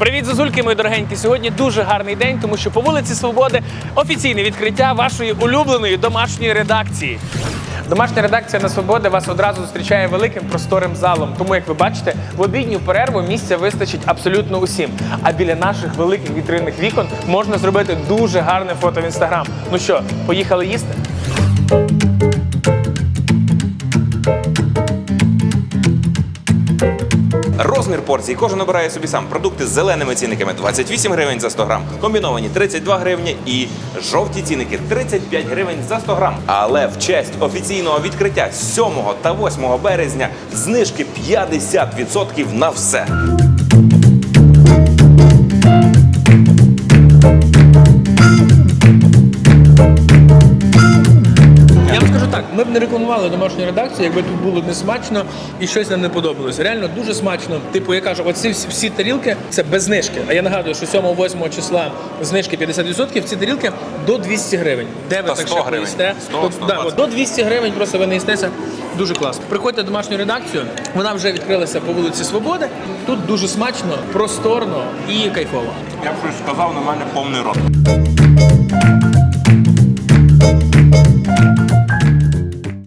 Привіт, зозульки, мої дорогенькі. Сьогодні дуже гарний день, тому що по вулиці Свободи офіційне відкриття вашої улюбленої домашньої редакції. Домашня редакція на свободи вас одразу зустрічає великим просторим залом. Тому, як ви бачите, в обідню перерву місця вистачить абсолютно усім. А біля наших великих вітринних вікон можна зробити дуже гарне фото в інстаграм. Ну що, поїхали їсти? Розмір порції кожен обирає собі сам. Продукти з зеленими цінниками 28 гривень за 100 грам, комбіновані 32 гривні і жовті цінники 35 гривень за 100 грам. Але в честь офіційного відкриття 7 та 8 березня знижки 50% на все. Так, ми б не рекламували домашню редакцію, якби тут було не смачно і щось нам не подобалось. Реально дуже смачно. Типу, я кажу, оці всі, всі тарілки це без знижки. А я нагадую, що 7-8 числа знижки 50%, ці тарілки до 200 гривень. Де ви Та так 100 ще гривень. поїсте? 100, То- 120. да, от до 200 гривень просто ви не їстеся. Дуже класно. Приходьте в домашню редакцію. Вона вже відкрилася по вулиці Свободи. Тут дуже смачно, просторно і кайфово. Я б щось сказав, на мене повний рот.